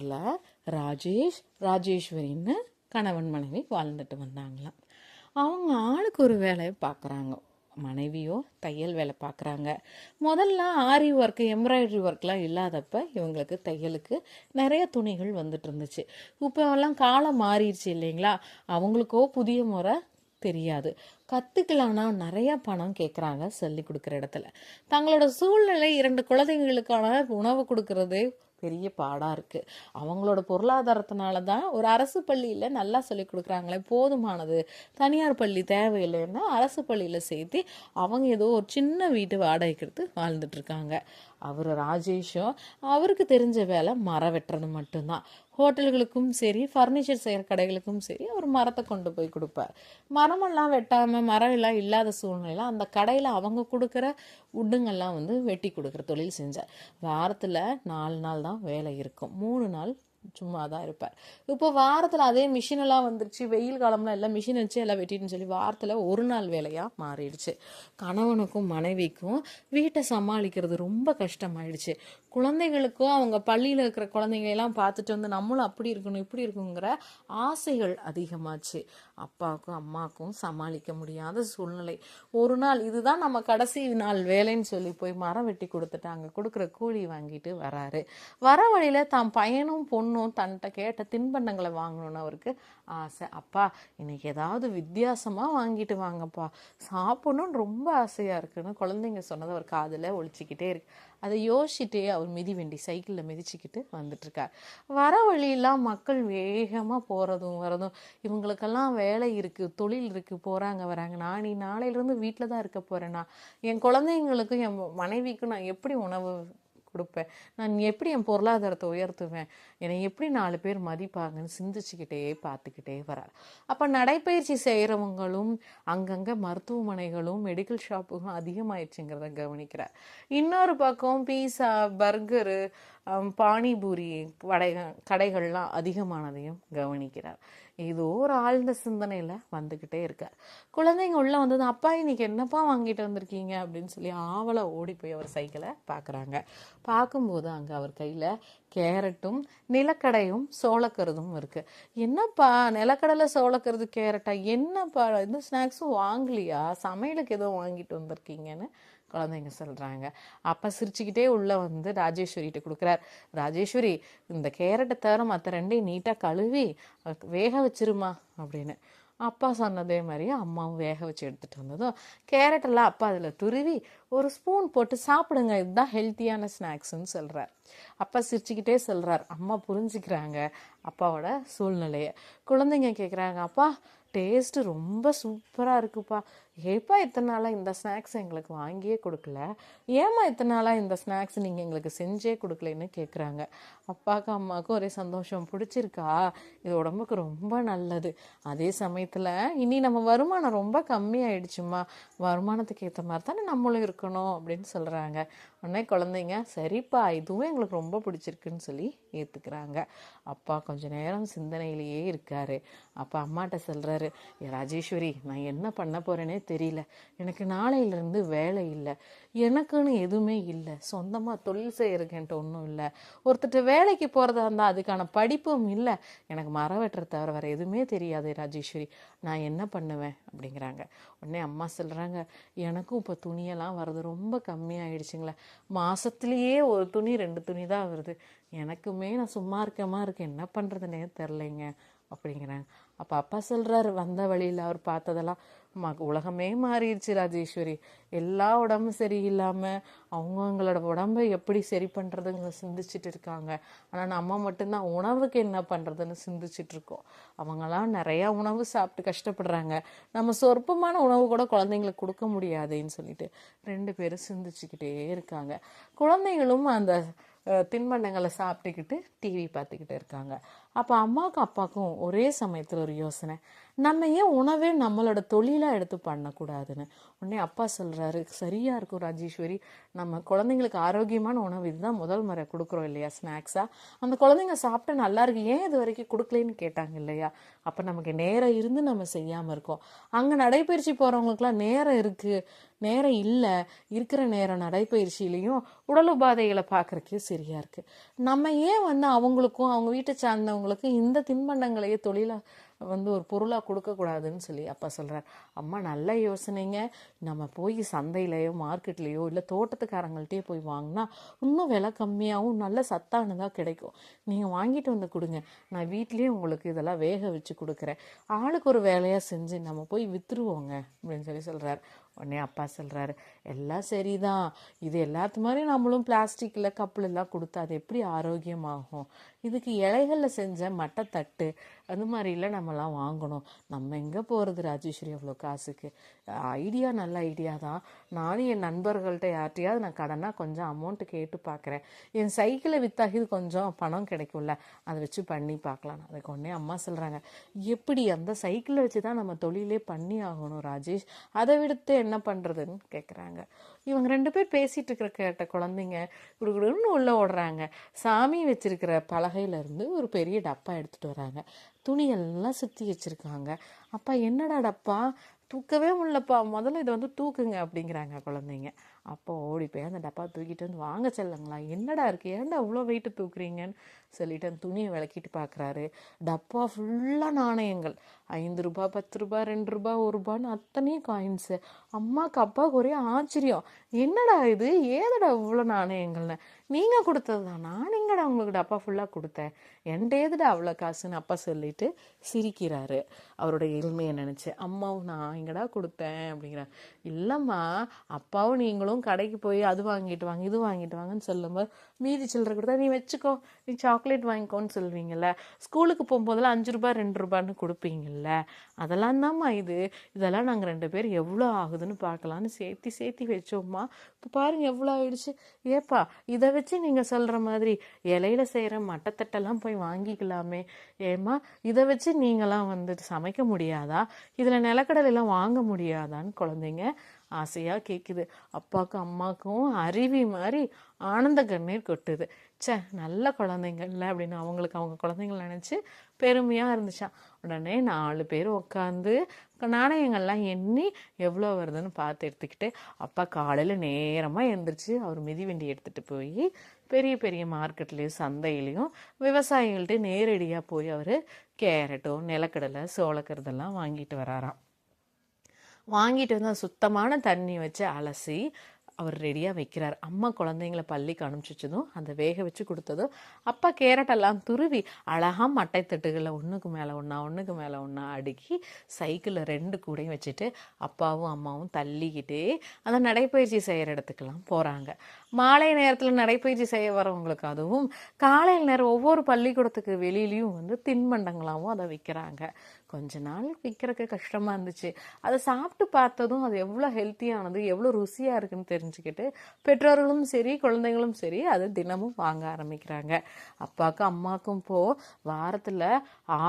ஊரில் ராஜேஷ் ராஜேஸ்வரின்னு கணவன் மனைவி வாழ்ந்துட்டு வந்தாங்களாம். அவங்க ஆளுக்கு ஒரு வேலையை பார்க்குறாங்க மனைவியோ தையல் வேலை பார்க்குறாங்க முதல்ல ஆரி ஒர்க்கு எம்ப்ராய்டரி ஒர்க்லாம் இல்லாதப்ப இவங்களுக்கு தையலுக்கு நிறைய துணிகள் வந்துட்டு இருந்துச்சு. இப்போல்லாம் காலம் மாறிடுச்சு இல்லைங்களா? அவங்களுக்கோ புதிய முறை தெரியாது. கற்றுக்கலான்னா நிறையா பணம் கேட்குறாங்க சொல்லி கொடுக்குற இடத்துல. தங்களோட சூழ்நிலை இரண்டு குழந்தைங்களுக்கான உணவு கொடுக்கறது பெரிய பாடாக இருக்குது அவங்களோட பொருளாதாரத்தினால தான் ஒரு அரசு பள்ளியில் நல்லா சொல்லிக் கொடுக்குறாங்களே போதுமானது. தனியார் பள்ளி தேவையில்லைன்னா அரசு பள்ளியில் சேர்த்து அவங்க ஏதோ ஒரு சின்ன வீட்டு வாடகைக்கு எடுத்து வாழ்ந்துட்டுருக்காங்க அவர் ராஜேஷும் அவருக்கு தெரிஞ்ச வேலை மரம் வெட்டுறது மட்டும்தான். ஹோட்டல்களுக்கும் சரி ஃபர்னிச்சர் செய்கிற கடைகளுக்கும் சரி அவர் மரத்தை கொண்டு போய் கொடுப்பார். மரமெல்லாம் வெட்டாமல் மரம் எல்லாம் இல்லாத சூழ்நிலையில் அந்த கடையில் அவங்க கொடுக்குற உட்டுங்கெல்லாம் வந்து வெட்டி கொடுக்குற தொழில் செஞ்சார். வாரத்தில் நாலு நாள் தான் வேலை இருக்கும். மூணு நாள் சும்மா தான் இருப்பார் இப்போ வாரத்தில் அதே மிஷினெல்லாம் வந்துருச்சு. வெயில் காலம்லாம் எல்லாம் மிஷின் வச்சு எல்லாம் வெட்டிட்டுன்னு சொல்லி வாரத்தில் ஒரு நாள் வேலையாக மாறிடுச்சு. கணவனுக்கும் மனைவிக்கும் வீட்டை சமாளிக்கிறது ரொம்ப கஷ்டமாயிடுச்சு. குழந்தைகளுக்கும் அவங்க பள்ளியில் இருக்கிற குழந்தைங்களெல்லாம் பார்த்துட்டு வந்து நம்மளும் அப்படி இருக்கணும் இப்படி இருக்குங்கிற ஆசைகள் அதிகமாச்சு. அப்பாவுக்கும் அம்மாவுக்கும் சமாளிக்க முடியாத சூழ்நிலை. ஒரு நாள் இதுதான் நம்ம கடைசி நாள் வேலைன்னு சொல்லி போய் மரம் வெட்டி கொடுத்துட்டாங்க. கொடுக்குற கூலி வாங்கிட்டு வராரு. வர வழியில் தான் பையனும் பொண்ணும் தன்கிட்ட கேட்ட தின்பண்டங்களை வாங்கணும்னு அவருக்கு ஆசை. அப்பா இன்னைக்கு ஏதாவது வித்தியாசமாக வாங்கிட்டு வாங்கப்பா. சாப்பிடணும்னு ரொம்ப ஆசையாக இருக்குன்னு குழந்தைங்க சொன்னதை அவர் காதில் ஒழிச்சிக்கிட்டே இருக்கு. அதை யோசிச்சுட்டே அவர் மிதிவண்டி சைக்கிளில் மிதிச்சுக்கிட்டு வந்துட்டுருக்கார். வர வழியெல்லாம் மக்கள் வேகமாக போகிறதும் வரதும். இவங்களுக்கெல்லாம் வேலை இருக்குது தொழில் இருக்குது போகிறாங்க வராங்க. நான் நீ நாளையிலேருந்து வீட்டில் தான் இருக்க போகிறேன்னா என் குழந்தைங்களுக்கும் என் மனைவிக்கும் நான் எப்படி உணவு கொடுப்பேன். நான் எப்படி என் பொருளாதாரத்தை உயர்த்துவேன்? என்னை எப்படி நாலு பேர் மதிப்பாங்கன்னு சிந்திச்சுக்கிட்டே பார்த்துக்கிட்டே வரார். அப்போ நடைப்பயிற்சி செய்கிறவங்களும் அங்கங்கே மருத்துவமனைகளும் மெடிக்கல் ஷாப்புகளும் அதிகமாயிடுச்சுங்கிறத கவனிக்கிறார். இன்னொரு பக்கம் பீஸா பர்கரு பானிபூரி வடை கடைகள்லாம் அதிகமானதையும் கவனிக்கிறார். ஏதோ ஒரு ஆழ்ந்த சிந்தனையில் வந்துக்கிட்டே இருக்கார். குழந்தைங்க உள்ளே வந்தது அப்பா இன்னைக்கு என்னப்பா வாங்கிட்டு வந்திருக்கீங்க? அப்படின்னு சொல்லி ஆவலை ஓடி போய் அவர் சைக்கிளை பார்க்குறாங்க. பார்க்கும்போது அங்கே அவர் கையில் கேரட்டும் நிலக்கடையும் சோளக்கருதும் இருக்குது என்னப்பா நிலக்கடலை சோளக்கருது கேரட்டா? என்னப்பா? இந்த ஸ்நாக்ஸும் வாங்கலையா? சமையலுக்கு எதுவும் வாங்கிட்டு வந்திருக்கீங்கன்னு குழந்தைங்க சொல்கிறாங்க அப்பா சிரிச்சுக்கிட்டே உள்ளே வந்து ராஜேஸ்வரிகிட்ட கொடுக்குறார். ராஜேஸ்வரி இந்த கேரட்டை தவிர மற்ற ரெண்டையும் நீட்டாக கழுவி வேக வச்சிருமா? அப்படின்னு. அப்பா சொன்னதே மாதிரியே அம்மாவும் வேக வச்சு எடுத்துகிட்டு வந்ததும் கேரட்டெல்லாம் அப்பா அதில் துருவி ஒரு ஸ்பூன் போட்டு சாப்பிடுங்க இதுதான் ஹெல்த்தியான ஸ்நாக்ஸ்ன்னு சொல்கிறார் அப்பா சிரிச்சுக்கிட்டே சொல்கிறார் அம்மா புரிஞ்சுக்கிறாங்க அப்பாவோட சூழ்நிலையை. குழந்தைங்க கேட்குறாங்க அப்பா டேஸ்ட்டு ரொம்ப சூப்பராக இருக்குப்பா. ஏப்பா இத்தனை நாளாக இந்த ஸ்நாக்ஸ் எங்களுக்கு வாங்கியே கொடுக்கல? ஏம்மா இத்தனை நாளாக இந்த ஸ்நாக்ஸ் நீங்கள் எங்களுக்கு செஞ்சே கொடுக்கலன்னு கேட்குறாங்க அப்பாவுக்கும் அம்மாவுக்கும் ஒரே சந்தோஷம். பிடிச்சிருக்கா? இது உடம்புக்கு ரொம்ப நல்லது. அதே சமயத்தில் இனி நம்ம வருமானம் ரொம்ப கம்மியாயிடுச்சுமா வருமானத்துக்கு ஏற்ற மாதிரி தானே நம்மளும் இருக்கணும் அப்படின்னு சொல்கிறாங்க உடனே குழந்தைங்க சரிப்பா இதுவும் எங்களுக்கு ரொம்ப பிடிச்சிருக்குன்னு சொல்லி ஏற்றுக்கிறாங்க அப்பா கொஞ்சம் நேரம் சிந்தனையிலேயே இருக்காரு. அப்பா அம்மாட்ட சொல்கிறார் ராஜேஸ்வரி நான் என்ன பண்ண போகிறேனே தெரியல. எனக்கு நாளையிலேருந்து வேலை இல்லை. எனக்குன்னு எதுவுமே இல்லை. சொந்தமாக தொழில் செய்யறதுக்கு ஒன்றும் இல்லை. ஒருத்தர் வேலைக்கு போகிறதா இருந்தால் அதுக்கான படிப்பும் இல்லை. எனக்கு மரம் வெட்டுற தவிர வேறு எதுவுமே தெரியாது ராஜேஸ்வரி. நான் என்ன பண்ணுவேன்? அப்படிங்கிறாங்க. உடனே அம்மா சொல்கிறாங்க எனக்கும் இப்போ துணியெல்லாம் வர்றது ரொம்ப கம்மியாயிடுச்சுங்களே. மாதத்துலேயே ஒரு துணி ரெண்டு துணி தான் வருது. எனக்குமே நான் சும்மா இருக்கமா இருக்கேன் என்ன பண்ணுறதுனே தெரிலைங்க அப்படிங்கிறாங்க. அப்போ அப்பா சொல்கிறாரு வந்த வழியில் அவர் பார்த்ததெல்லாம் ம உலகமே மாறிடுச்சு ராஜேஸ்வரி. எல்லா உடம்பும் சரியில்லாமல் அவங்கவுங்களோட உடம்பை எப்படி சரி பண்ணுறதுங்க சிந்திச்சுட்டு இருக்காங்க. ஆனால் நம்ம மட்டும்தான் உணவுக்கு என்ன பண்ணுறதுன்னு சிந்திச்சுட்டு இருக்கோம். அவங்களாம் நிறையா உணவு சாப்பிட்டு கஷ்டப்படுறாங்க. நம்ம சொற்பமான உணவு கூட குழந்தைங்களுக்கு கொடுக்க முடியாதுன்னு சொல்லிட்டு ரெண்டு பேரும் சிந்திச்சுக்கிட்டே இருக்காங்க. குழந்தைங்களும் அந்த தின்பண்டங்களை சாப்பிட்டுக்கிட்டு டிவி பார்த்துக்கிட்டு இருக்காங்க. அப்போ அம்மாவுக்கும் அப்பாவுக்கும் ஒரே சமயத்தில் ஒரு யோசனை. நம்ம ஏன் உணவே நம்மளோட தொழிலாக எடுத்து பண்ணக்கூடாதுன்னு? உடனே அப்பா சொல்கிறாரு சரியாக இருக்கும் ராஜேஸ்வரி. நம்ம குழந்தைங்களுக்கு ஆரோக்கியமான உணவு இதுதான் முதல் முறை கொடுக்குறோம் இல்லையா ஸ்நாக்ஸாக அந்த குழந்தைங்க சாப்பிட்டு நல்லா இருக்கு. ஏன் இது வரைக்கும் கொடுக்கலன்னு கேட்டாங்க இல்லையா? அப்போ நமக்கு நேரம் இருந்து நம்ம செய்யாமல் இருக்கோம். அங்கே நடைப்பயிற்சி போகிறவங்களுக்குலாம் நேரம் இருக்குது நேரம் இல்லை. இருக்கிற நேரம் நடைப்பயிற்சியிலையும் உடல் உபாதைகளை பார்க்குறக்கே சரியாக இருக்குது நம்ம ஏன் வந்து அவங்களுக்கும் அவங்க வீட்டை சார்ந்தவங்க இருக்கிறவங்களுக்கு இந்த தின்பண்டங்களையே தொழிலாக வந்து ஒரு பொருளாக கொடுக்கக்கூடாதுன்னு சொல்லி அப்பா சொல்கிறார் அம்மா நல்ல யோசனைங்க. நம்ம போய் சந்தையிலையோ மார்க்கெட்லேயோ இல்லை தோட்டத்துக்காரங்கள்ட்டே போய் வாங்கினா இன்னும் விலை கம்மியாகவும் நல்ல சத்தானதாக கிடைக்கும். நீங்கள் வாங்கிட்டு வந்து கொடுங்க. நான் வீட்லேயே உங்களுக்கு இதெல்லாம் வேக வச்சு கொடுக்குறேன். ஆளுக்கு ஒரு வேலையாக செஞ்சு நம்ம போய் விற்றுருவோங்க அப்படின்னு சொல்லி சொல்கிறார் உடனே அப்பா சொல்கிறாரு எல்லாம் சரிதான். இது எல்லாத்து மாதிரி நம்மளும் பிளாஸ்டிக்கில் கப்பில் எல்லாம் கொடுத்தா அது எப்படி ஆரோக்கியமாகும்? இதுக்கு இலைகளில் செஞ்ச மட்டத்தட்டு அது மாதிரிலாம் நம்மலாம் வாங்கணும். நம்ம எங்கே போகிறது ராஜேஸ்வரி அவ்வளோ காசுக்கு? ஐடியா நல்ல ஐடியா தான். நானும் என் நண்பர்கள்ட்ட யார்ட்டையாவது நான் கடனாக கொஞ்சம் அமௌண்ட்டு கேட்டு பார்க்குறேன் என் சைக்கிளை வித்தாகி கொஞ்சம் பணம் கிடைக்கும்ல. அதை வச்சு பண்ணி பார்க்கலாம் அதுக்கு உடனே அம்மா சொல்கிறாங்க எப்படி அந்த சைக்கிளை வச்சு தான் நம்ம தொழிலே பண்ணி ஆகணும் ராஜேஷ்? அதை விடுத்து என்ன பண்ணுறதுன்னு கேட்குறாங்க இவங்க ரெண்டு பேர் பேசிகிட்டு இருக்கிற கேட்ட குழந்தைங்க குடுகுடுன்னு உள்ளே ஓடுறாங்க. சாமி வச்சுருக்கிற பலகையிலேருந்து ஒரு பெரிய டப்பா எடுத்துகிட்டு வராங்க. துணியெல்லாம் சுற்றி வச்சுருக்காங்க. அப்பா என்னடா டப்பா? தூக்கவே முடியலப்பா முதல்ல இதை வந்து தூக்குங்க அப்படிங்கிறாங்க குழந்தைங்க. அப்போ ஓடி போய் அந்த டப்பா தூக்கிட்டு வந்து வாங்க செல்லுங்களா என்னடா இருக்குது ஏன்டா அவ்வளோ வெயிட்டு தூக்குறீங்கன்னு சொல்லிட்டு அந்த துணியை விளக்கிட்டு பார்க்குறாரு டப்பா ஃபுல்லாக நாணயங்கள். ஐந்து ரூபா பத்து ரூபா ரெண்டு ரூபா ஒரு ரூபான்னு அத்தனையும் காயின்ஸு அம்மாவுக்கு அப்பாவுக்கு ஒரே ஆச்சரியம். என்னடா இது? ஏதடா இவ்வளோ நாணயங்கள்னு? நீங்கள் கொடுத்தது தான்? நான் எங்கடா உங்களுக்கு டப்பா ஃபுல்லாக கொடுத்தேன் என்கிட்ட ஏதுடா அவ்வளோ காசுன்னு அப்பா சொல்லிட்டு சிரிக்கிறாரு. அவரோட எளிமையை நினச்சி அம்மாவும் நான் எங்கடா கொடுத்தேன் அப்படிங்கிறார். இல்லைம்மா அப்பாவும் நீங்களும் கடைக்கு போய் அது வாங்கிட்டு வாங்க இது வாங்கிட்டு வாங்கன்னு சொல்லும்போது மீதி சில்லறை கொடுத்தா நீ வச்சுக்கோ நீ சாக்லேட் வாங்கிக்கோன்னு சொல்வீங்கல்ல ஸ்கூலுக்கு போகும்போதெல்லாம் அஞ்சு ரூபாய் ரெண்டு ரூபான்னு கொடுப்பீங்கள்ல கொடுப்பீங்கல்ல அதெல்லாம் தான்மா இது. இதெல்லாம் நாங்கள் ரெண்டு பேர் எவ்வளோ ஆகுதுன்னு பார்க்கலான்னு சேர்த்தி சேர்த்தி வச்சோம்மா. இப்போ பாருங்க எவ்வளோ ஆயிடுச்சு. ஏப்பா இதை வச்சு நீங்கள் சொல்கிற மாதிரி இலையில செய்கிற மட்டத்தட்டெல்லாம் போய் வாங்கிக்கலாமே. ஏம்மா இதை வச்சு நீங்களாம் வந்துட்டு சமைக்க முடியாதா? இதில் நிலக்கடலைலாம் வாங்க முடியாதான்னு குழந்தைங்க ஆசையாக கேட்குது அப்பாவுக்கும் அம்மாவுக்கும் அருவி மாதிரி ஆனந்த கண்ணீர் கொட்டுது. ச்சே நல்ல குழந்தைங்கள்ல அப்படின்னு அவங்களுக்கு அவங்க குழந்தைங்கள நினச்சி பெருமையாக இருந்துச்சான் உடனே நாலு பேர் உட்காந்து நாணயங்கள்லாம் எண்ணி எவ்வளோ வருதுன்னு பார்த்து எடுத்துக்கிட்டு அப்பா காலையில் நேரமாக எழுந்திரிச்சு அவர் மிதிவண்டி எடுத்துகிட்டு போய் பெரிய பெரிய மார்க்கெட்லேயும் சந்தையிலையும் விவசாயிகள்கிட்ட நேரடியாக போய் அவர் கேரட்டோ நிலக்கடலை சோளக்கருதெல்லாம் வாங்கிட்டு வராராம். வாங்கிட்டு வந்து சுத்தமான தண்ணி வச்சு அலசி அவர் ரெடியாக வைக்கிறார். அம்மா குழந்தைங்கள பள்ளிக்கு அனுப்பிச்சிச்சதும் அந்த வேக வச்சு கொடுத்ததும் அப்பா கேரட்டெல்லாம் துருவி அழகாக மட்டை தட்டுகளில் ஒன்றுக்கு மேலே ஒன்றா ஒன்றுக்கு மேலே ஒன்றா அடுக்கி சைக்கிளில் ரெண்டு கூடையும் வச்சுட்டு அப்பாவும் அம்மாவும் தள்ளிக்கிட்டே அந்த நடைப்பயிற்சி செய்கிற இடத்துக்கெல்லாம் போகிறாங்க மாலை நேரத்தில் நடைப்பயிற்சி செய்ய வரவங்களுக்கு அதுவும் காலையில் நேரம் ஒவ்வொரு பள்ளிக்கூடத்துக்கு வெளியிலையும் வந்து தின்பண்டங்களாகவும் அதை விற்கிறாங்க கொஞ்ச நாள் விற்கிறதுக்கு கஷ்டமாக இருந்துச்சு. அதை சாப்பிட்டு பார்த்ததும் அது எவ்வளோ ஹெல்த்தியானது எவ்வளோ ருசியாக இருக்குன்னு தெரிஞ்சுக்கிட்டு பெற்றோர்களும் சரி குழந்தைங்களும் சரி அதை தினமும் வாங்க ஆரம்பிக்கிறாங்க. அப்பாவுக்கும் அம்மாவுக்கும் போ வாரத்தில்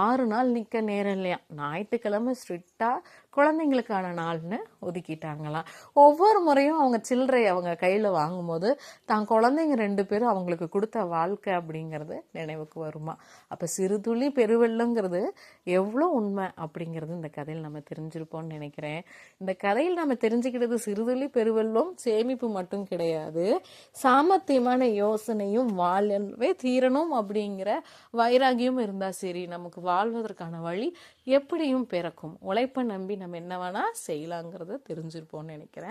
ஆறு நாள் நிற்க நேரம் இல்லையா? ஞாயிற்றுக்கிழமை ஸ்ட்ரிக்டாக குழந்தைங்களுக்கான நாள்னு ஒதுக்கிட்டாங்களாம். ஒவ்வொரு முறையும் அவங்க சில்லறை அவங்க கையில் வாங்கும்போது தான் குழந்தைங்க ரெண்டு பேரும் அவங்களுக்கு கொடுத்த வாழ்க்கை அப்படிங்கிறது நினைவுக்கு வருமா? அப்போ சிறுதுளி பெருவெள்ளங்கிறது எவ்வளோ உண்மை அப்படிங்கிறது இந்த கதையில் நம்ம தெரிஞ்சிருப்போம்னு நினைக்கிறேன். இந்த கதையில் நம்ம தெரிஞ்சுக்கிட்டது சிறுதுளி பெருவெள்ளம் சேமிப்பு மட்டும் கிடையாது. சாமர்த்தியமான யோசனையும் வாழவே தீரணும் அப்படிங்கிற வைராகியம் இருந்தால் சரி நமக்கு வாழ்வதற்கான வழி எப்படியும் பிறக்கும். உழைப்பை நம்பி நம்ம என்ன வேணால் செய்யலாங்கிறத தெரிஞ்சிருப்போம்னு நினைக்கிறேன்.